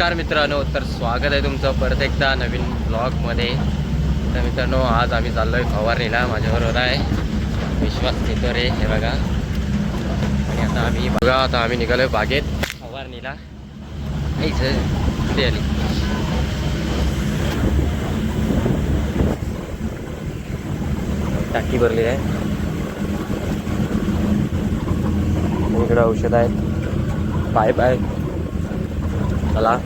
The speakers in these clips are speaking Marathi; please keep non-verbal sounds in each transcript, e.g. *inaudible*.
नमस्कार मित्रांनो तर स्वागत आहे तुमचं परत एकदा नवीन ब्लॉगमध्ये तर मित्रांनो आज आम्ही चाललो आहे फवारणीला माझ्याबरोबर आहे. विश्वास रे हे बघा. आणि आता आम्ही बघा आता आम्ही निघालो आहे बागेत फवारणीला. नाही सर कुठे आली. टाकी भरली आहे. इकडे औषध आहेत. पाईप बाय चला.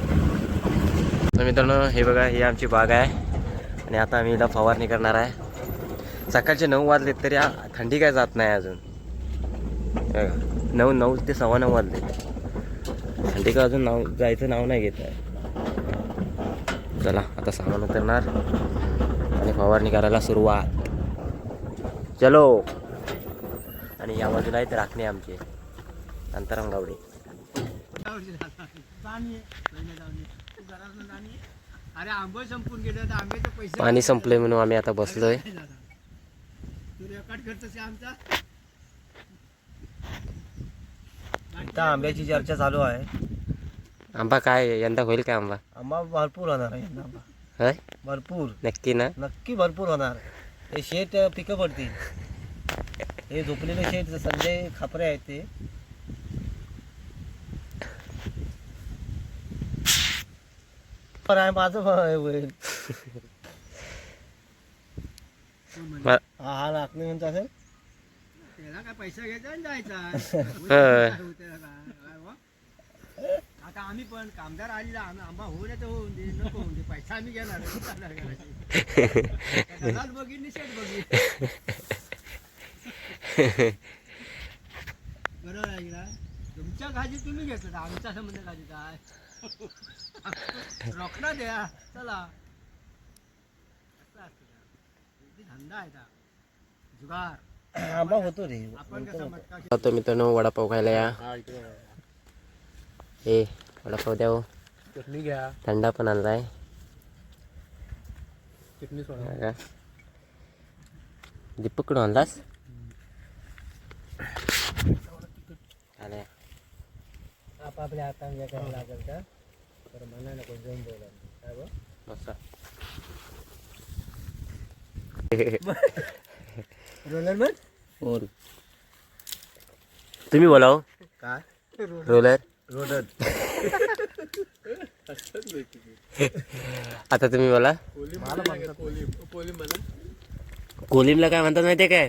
तर मित्रांनो हे बघा ही आमची बाग आहे. आणि आता आम्ही हिला फवारणी करणार आहे. सकाळचे नऊ वाजलेत तरी थंडी काय जात नाही अजून. नऊ नऊ ते सव्वा नऊ वाजले थंडी काय अजून नाव जायचं नाव नाही घेत आहे. चला आता सामान उतरणार. आणि फवारणी करायला सुरुवात. चलो. आणि या बाजूला आहेत राखणे आमचे. अंतरंगावडे पाणी संपले म्हणून आम्ही आता बसलोय. आंब्याची चर्चा चालू आहे. आंबा काय यंदा होईल काय आंबा? आंबा भरपूर होणार आहे यंदा आंबा. होय? भरपूर. नक्की ना? नक्की भरपूर होणार. हे शेत पिकं पडतील. हे झोपलेले शेत संजय खापरे आहेत ते. पण आहे माझं भ- हे होईल मा- हा हा नाकणे म्हणतो असेल त्याला काय पैसा घ्यायचा आणि जायचा *laughs* होय. त्याला काय, काय बुवा? आता आम्ही पण कामदार आलेला आम्ही आंबा होऊ नये तर होऊन दे नको होऊन दे पैसा आम्ही घेणार आहे, चालणार घराची. त्या दलाल बघीन नि शेठ बघीन *laughs* बरोबर आहे तुमच्या गाजी तुम्ही घेतलं आमचा संबंध गाजी काय रोकडा द्या. चला. असं असतं का? किती धंदा आहे का जुगार. आंबा होतो रे. आपण कसं मटका आता मित्रांनो वडापाव खायला या. हे वडापाव द्या हो. चटणी घ्या. थंडा पण आणलाय. चटणी बघा. दीपक कुठून आणलास? आल्या. आपापल्या हाताने करायला लागेल का? तर म्हणा नको जाऊन बोला. काय बघ रोलर मग और तुम्ही बोला हो. काय? रोलर. रोलर आता तुम्ही बोला. मला म्हणतात गोलीमला काय म्हणतात माहितीये काय?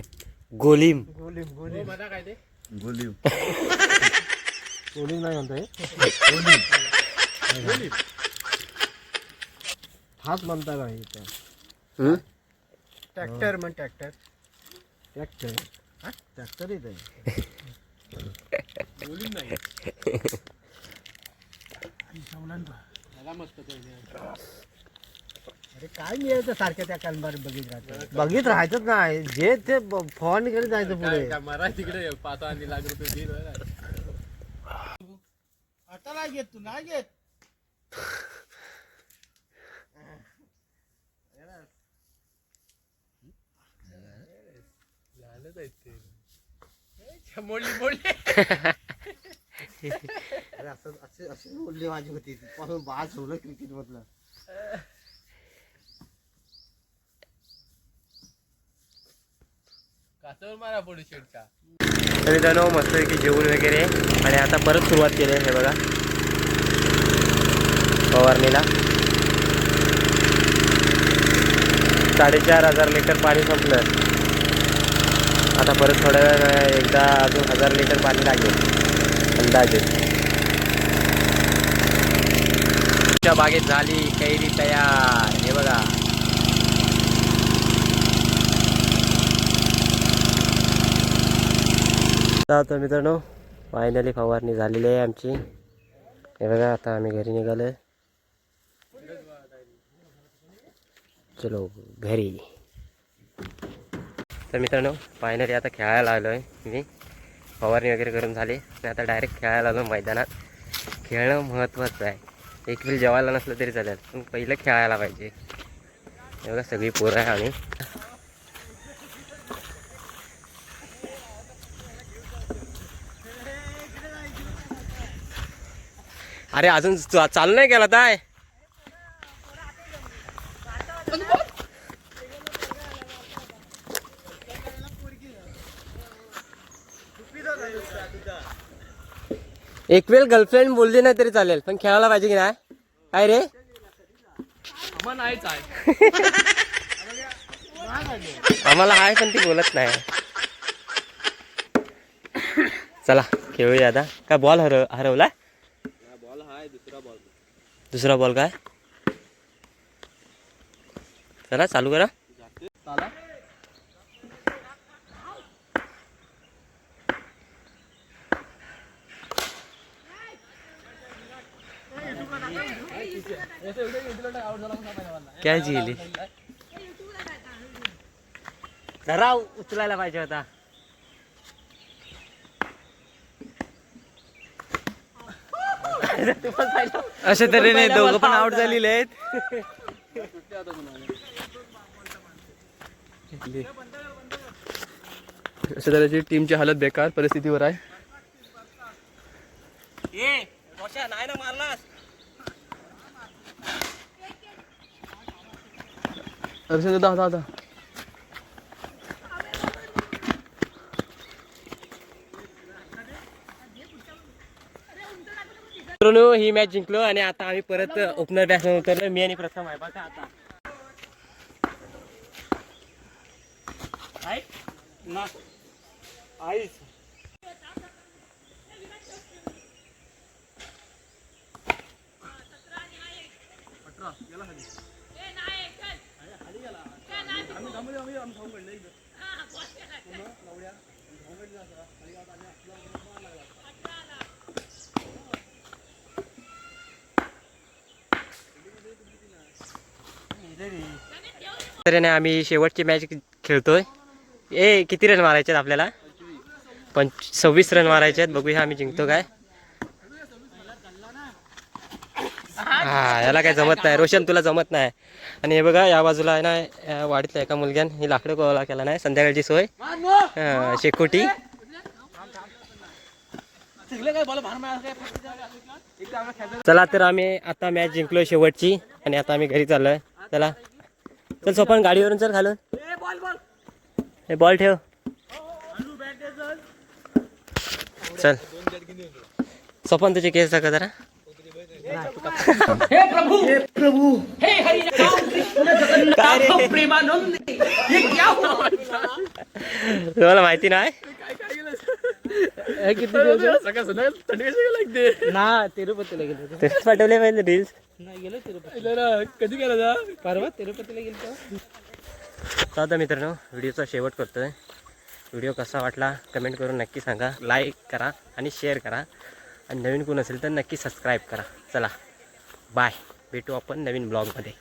गोलीम. गोलीम गोलीम. काय ते गोलीम. गोलीम नाही म्हणताय हाच म्हणता का इथं? ट्रॅक्टर म्हण ट्रॅक्टर. ट्रॅक्टर? हा? ट्रॅक्टर येत आहे. अरे काय मिळायचं सारख्या त्या कालबार बघित राहतात बघित राहायचंच नाही जे ते फवारणी करत जायचं पुढे. मरा तिकडे पाच आणि लाख रुपये आता नाही घेत तू नाही घेत मोडली मोडली अरे असं असे असे बोलले माझी होती पण बाज होलं क्रिकेट मधलं काचावर मारा पडू शेटचा तर मित्रांनो मस्तपैकी जेवण वगैरे. आणि आता परत सुरुवात केली आहे हे बघा. फवारणीला. साडेचार हजार लिटर पाणी संपलं. आता परत थोड्या वेळ एकदा अजून हजार लिटर पाणी लागेल. अंदाजे. बागेत झाली कैरी तयार. हे बघा. तर मित्रांनो फायनली फवारणी झालेली आहे आमची. हे बघा आता आम्ही घरी निघालो चलो घरी. तर मित्रांनो फायनली आता खेळायला आलो आहे मी. फवारणी वगैरे करून झाली. आणि आता डायरेक्ट खेळायला आलो मैदानात. खेळणं महत्त्वाचं आहे. एक वेळ जेवायला नसलं तरी चालेल पण पहिलं खेळायला पाहिजे. हे बघा सगळी पोरं आहे आणि अरे अजून चाल चालू नाही केला ताय. एक वेळ गर्लफ्रेंड बोलली नाही तरी चालेल पण खेळायला पाहिजे की नाही? काय रे? आम्हाला आहे पण ती बोलत नाही. चला खेळूया आता. काय बॉल हरव हरवला बॉल हाय दुसरा बॉल दुसरा बॉल काय? चला चालू करा. काय जिली जरा उचलायला पाहिजे होता. अशा तऱ्हेने दोघं पण आउट झालेले आहेत. अशा तऱ्हेची टीमची हालत बेकार परिस्थितीवर आहे. अर्षद दहा दहा. ही मॅच जिंकलो आणि आता आम्ही परत ओपनर बॅट्समॅन उतरलो मी आणि प्रथम आहे. बघा आता. आईस. तऱ्हेने आम्ही शेवटची मॅच खेळतोय. ए किती रन मारायचे आहेत आपल्याला? पण सव्वीस रन मारायचे आहेत. बघूया आम्ही जिंकतो काय. हा याला काय जमत नाही. रोशन तुला जमत नाही. आणि हे बघा या बाजूला आहे ना वाढीतल्या एका मुलग्यान ही लाकडं गोळा केला नाही. संध्याकाळची सोय. शेकोटी. चला तर आम्ही आता मॅच जिंकलो शेवटची. आणि आता आम्ही घरी चाललोय. चला. चल सोपन गाडीवरून चल खालून. हे बॉल ठेव. चल. सोपन तुझे केस दाखव जरा. काय रे? तुम्हाला माहिती नाही? सकाळ संध्याकाळ थंडी कशी लागते ना तिरुपतीला गेलो होतो. पाठवले पाहिजे रील्स नाही गेलो तिरुपती कधी गेला जा? परवा तिरुपतीला गेलो तर आता मित्रांनो व्हिडिओचा शेवट करतोय. व्हिडिओ कसा वाटला कमेंट करून नक्की सांगा. लाईक करा आणि शेअर करा. आणि नवीन कोण असेल तर नक्की सबस्क्राईब करा. चला बाय भेटू आपण नवीन ब्लॉगमध्ये